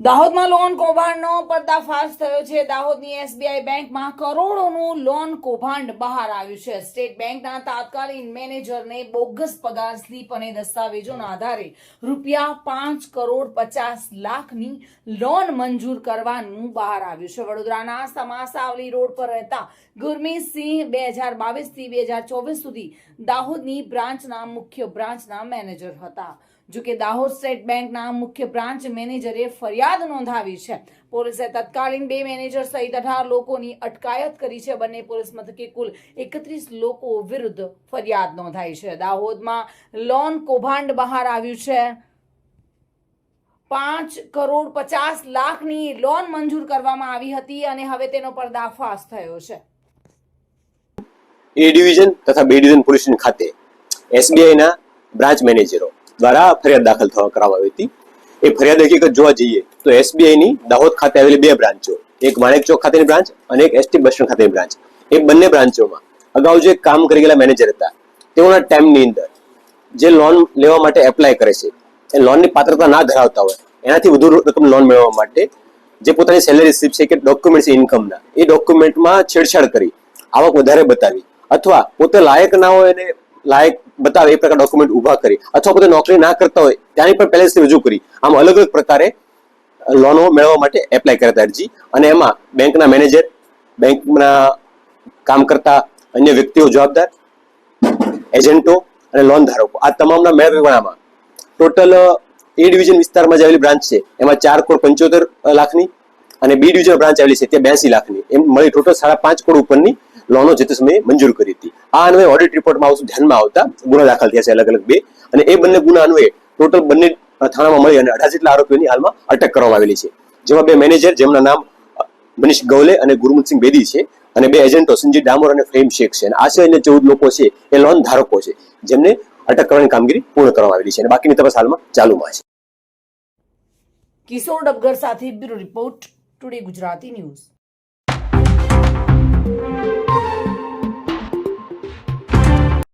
દાહોદમાં લોન કૌભાંડનો પર્દાફાશ થયો છે. દાહોદની એસબીઆઈ બેંકમાં કરોડોનું લોન કૌભાંડ બહાર આવ્યું છે. સ્ટેટ બેંકના તાત્કાલિક મેનેજરને બોગસ પગાર સ્લીપ અને દસ્તાવેજોના આધારે રૂપિયા પાંચ કરોડ પચાસ લાખની લોન મંજૂર કરવાનું બહાર આવ્યું છે. વડોદરાના સમાસાવલી રોડ પર રહેતા ગુરમીતસિંહ બે હજાર બાવીસથી બે હજાર ચોવીસ સુધી દાહોદની બ્રાન્ચના મુખ્ય બ્રાન્ચના મેનેજર હતા. જો કે દાહોદ સ્ટેટ બેંકના મુખ્ય બ્રાન્ચ મેનેજરે ફરિયાદ નોંધાવી છે. પોલીસે તત્કાલીન બે મેનેજર સહિત અઢાર લોકોની અટકાયત કરી છે. બંને પોલીસ મથકે કુલ એકત્રીસ લોકો વિરુદ્ધ ફરિયાદ નોંધાઈ છે. દાહોદમાં લોન કૌભાંડ બહાર આવ્યું છે. પાંચ કરોડ પચાસ લાખની લોન મંજૂર કરવામાં આવી હતી અને હવે તેનો પર્દાફાશ થયો છે. એ ડિવિઝન તથા બે ડિવિઝન પોલીસ ખાતે એસબીઆઈના બ્રાન્ચ મેનેજરો દ્વારા ફરિયાદ દાખલ થવા કરવામાં આવી હતી. એ ફરિયાદ હકીકત જોવા જઈએ તો એસબીઆઈની દાહોદ ખાતે આવેલી બે બ્રાન્ચો, એક માણેક ચોક ખાતેની બ્રાન્ચ અને એક એસટી બસ સ્ટેન્ડ ખાતેની બ્રાન્ચ. એ બંને બ્રાન્ચોમાં અગાઉ જે કામ કરી ગયેલા મેનેજર હતા, તેઓના ટાઈમની અંદર જે લોન લેવા માટે એપ્લાય કરે છે, એ લોનની પાત્રતા ના ધરાવતા હોય, એનાથી વધુ રકમ લોન મેળવવા માટે જે પોતાની સેલેરી સ્લીપ છે કે ડોક્યુમેન્ટ છે ઇન્કમના એ ડોક્યુમેન્ટમાં છેડછાડ કરી, આવક વધારે બતાવી, અથવા પોતે લાયક ના હોય અને લાયક બતાવે એ પ્રકાર ડોક્યુમેન્ટ ઊભા કરી અથવા પોતે નોકરી ના કરતા હોય ત્યાંની પણ પહેલેથી રજૂ કરી. આમ અલગ અલગ પ્રકારે લોનો મેળવવા માટે એપ્લાય કરતા અરજી. અને એમાં બેંકના મેનેજર બેંકના કામ કરતા અન્ય વ્યક્તિઓ જવાબદાર એજન્ટો અને લોન ધારકો. આ તમામના મેળવણામાં ટોટલ એ ડિવિઝન વિસ્તારમાં જે આવેલી બ્રાન્ચ છે. એમાં ચાર કરોડ પંચોતેર લાખની અને બી ડિવિઝન બ્રાન્ચ આવેલી છે. ત્યાં બ્યાસી લાખની. એમ મળી ટોટલ સાડા પાંચ કરોડ ઉપરની લોનો જે તે સમયે મંજૂર કરી હતી. આ અન્વયે ઓડિટ રિપોર્ટમાં આવતું ધ્યાનમાં આવતા ગુના દાખલ થયા છે અલગ અલગ બે. અને એ બંને ગુના અન્વયે ટોટલ બંને થાણામાં મળી અને અઢાર જેટલા આરોપીઓની હાલમાં અટક કરવામાં આવેલી છે. જેમાં બે મેનેજર જેમના નામ મનીષ ગવલે અને ગુરુમુખસિંહ બેદી છે અને બે એજન્ટો સંજીત ડામોર અને ફ્રેમ શેખ છે. અને આશરે અને ચૌદ લોકો છે, એ લોન ધારકો છે, જેમને અટક કરવાની કામગીરી પૂર્ણ કરવામાં આવેલી છે. અને બાકીની તપાસ હાલમાં ચાલુમાં છે. કિશોર ડબગર સાથે bureau report, today Gujarati news.